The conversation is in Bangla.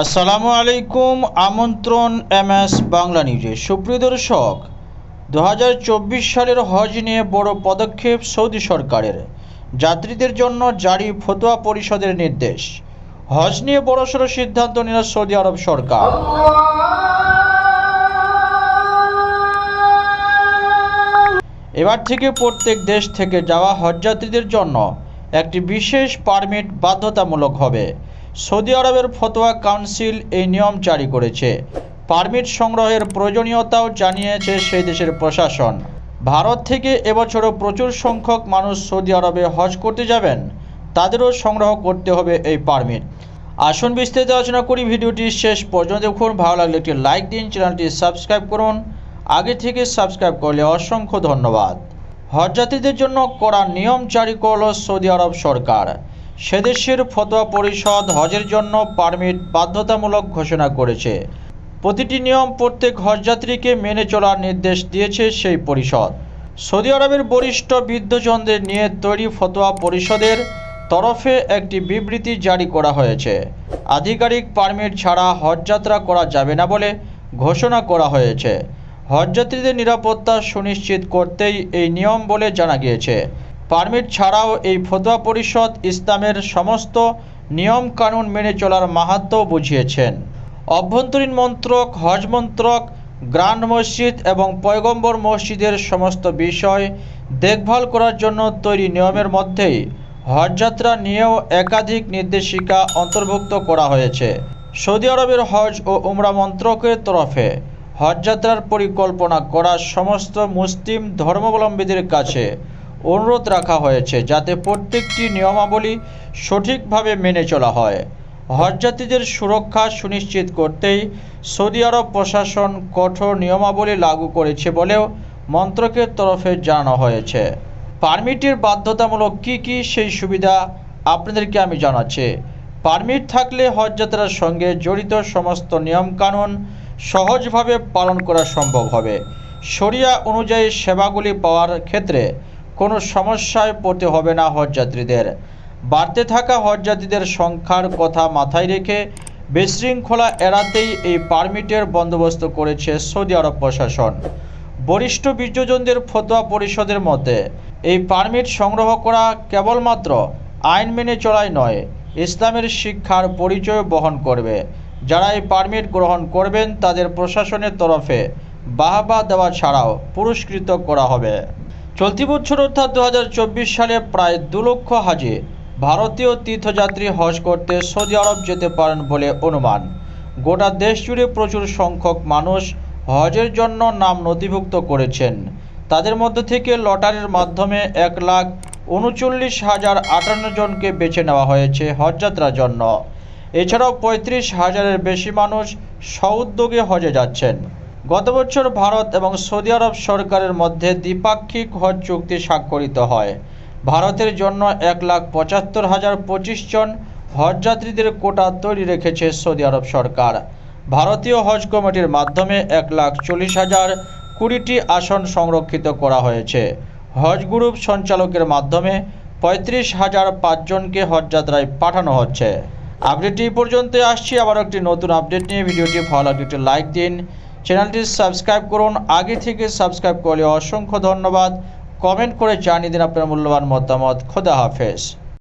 আসসালামু আলাইকুম, আমন্ত্রণ এম এস বাংলা নিউজে। সুপ্রিয় দর্শক দু হাজার চব্বিশ সালের হজ নিয়ে বড় পদক্ষেপ সৌদি সরকারের। যাত্রীদের জন্য জারি ফতোয়া পরিষদের নির্দেশ। হজ নিয়ে বড়সড় সিদ্ধান্ত নিল সৌদি আরব সরকার। এবার থেকে প্রত্যেক দেশ থেকে যাওয়া হজযাত্রীদের জন্য একটি বিশেষ পারমিট বাধ্যতামূলক হবে। সৌদি আরবের ফতোয়া কাউন্সিল এই নিয়ম জারি করেছে। পারমিট সংগ্রহের প্রয়োজনীয়তাও জানিয়েছে সেই দেশের প্রশাসন। ভারত থেকে এবছরও প্রচুর সংখ্যক মানুষ সৌদি আরবে হজ করতে যাবেন, তাদেরও সংগ্রহ করতে হবে এই পারমিট। আসুন বিস্তারিত আলোচনা করি, ভিডিওটি শেষ পর্যন্ত দেখুন। ভালো লাগলে একটি লাইক দিন, চ্যানেলটি সাবস্ক্রাইব করুন। আগে থেকে সাবস্ক্রাইব করলে অসংখ্য ধন্যবাদ। হজযাত্রীদের জন্য করা নিয়ম জারি করল সৌদি আরব সরকার। সেদেশের ফতোয়া পরিষদ হজের জন্য পারমিট বাধ্যতামূলক ঘোষণা করেছে। প্রতিটি নিয়ম প্রত্যেক হজযাত্রীকে মেনে চলার নির্দেশ দিয়েছে সেই পরিষদ। সৌদি আরবের বরিষ্ঠ বৃদ্ধজনদের নিয়ে তৈরি ফতোয়া পরিষদের তরফে একটি বিবৃতি জারি করা হয়েছে। আধিকারিক পারমিট ছাড়া হজযাত্রা করা যাবে না বলে ঘোষণা করা হয়েছে। হজযাত্রীদের নিরাপত্তা সুনিশ্চিত করতেই এই নিয়ম বলে জানা গিয়েছে। পারমিট ছাড়াও এই ফতোয়া পরিষদ ইসলামের সমস্ত নিয়ম কানুন মেনে চলার মাহাত্ম বুঝিয়েছেন। অভ্যন্তরীণ মন্ত্রক, হজ মন্ত্রক, গ্রান্ড মসজিদ এবং পয়গম্বর মসজিদের সমস্ত বিষয় দেখভাল করার জন্য তৈরি নিয়মের মধ্যেই হজযাত্রা নিয়েও একাধিক নির্দেশিকা অন্তর্ভুক্ত করা হয়েছে। সৌদি আরবের হজ ও উমরা মন্ত্রকের তরফে হজযাত্রার পরিকল্পনা করা সমস্ত মুসলিম ধর্মাবলম্বীদের কাছে অনুরোধ রাখা হয়েছে যাতে প্রত্যেকটি নিয়মাবলী সঠিকভাবে মেনে চলা হয়। হজযাত্রীদের সুরক্ষা সুনিশ্চিত করতেই সৌদি আরব প্রশাসন কঠোর নিয়মাবলী লাগু করেছে বলেও মন্ত্রকের তরফে জানানো হয়েছে। পারমিটের বাধ্যতামূলক কী কী সেই সুবিধা আপনাদেরকে আমি জানাচ্ছি। পারমিট থাকলে হজযাত্রার সঙ্গে জড়িত সমস্ত নিয়মকানুন সহজভাবে পালন করা সম্ভব হবে। শরিয়া অনুযায়ী সেবাগুলি পাওয়ার ক্ষেত্রে কোনো সমস্যায় পড়তে হবে না হজযাত্রীদের। বাড়তে থাকা হজযাত্রীদের সংখ্যার কথা মাথায় রেখে বিশৃঙ্খলা এড়াতেই এই পারমিটের বন্দোবস্ত করেছে সৌদি আরব প্রশাসন। বরিষ্ঠ বিজ্ঞজনদের ফতোয়া পরিষদের মতে, এই পারমিট সংগ্রহ করা কেবলমাত্র আইন মেনে চলাই নয়, ইসলামের শিক্ষার পরিচয় বহন করবে। যারা এই পারমিট গ্রহণ করবেন, তাদের প্রশাসনের তরফে বাহবা দেওয়া ছাড়াও পুরস্কৃত করা হবে। চলতি বছর অর্থাৎ দু হাজার চব্বিশ সালে প্রায় দু লক্ষ হাজি ভারতীয় তীর্থযাত্রী হজ করতে সৌদি আরব যেতে পারেন বলে অনুমান। গোটা দেশ জুড়ে প্রচুর সংখ্যক মানুষ হজের জন্য নাম নথিভুক্ত করেছেন। তাদের মধ্যে থেকে লটারির মাধ্যমে এক লাখ উনচল্লিশ হাজার আটান্ন জনকে বেছে নেওয়া হয়েছে হজযাত্রার জন্য। এছাড়াও পঁয়ত্রিশ হাজারের বেশি মানুষ স্বউদ্যোগে হজে যাচ্ছেন। গত বছর ভারত এবং সৌদি আরব সরকারের মধ্যে দ্বিপাক্ষিক হজ চুক্তি স্বাক্ষরিত হয়। ভারতের জন্য এক লাখ পঁচাত্তর হাজার পঁচিশ জন হজযাত্রীদের কোটা তৈরি রেখেছে সৌদি আরব সরকার। ভারতীয় হজ কমিটির মাধ্যমে এক লাখ চল্লিশ হাজার কুড়িটি আসন সংরক্ষিত করা হয়েছে। হজ গ্রুপ সঞ্চালকের মাধ্যমে পঁয়ত্রিশ হাজার পাঁচজনকে হজযাত্রায় পাঠানো হচ্ছে। আপডেটটি পর্যন্ত আসছি আবার একটি নতুন আপডেট নিয়ে। ভিডিওটি ভালো লাগলে একটি লাইক দিন। চ্যানেলটি সাবস্ক্রাইব করুন। আগে থেকে সাবস্ক্রাইব করলে অসংখ্য ধন্যবাদ। কমেন্ট করে জানিয়ে দিন আপনার মূল্যবান মতামত। খোদা হাফেজ।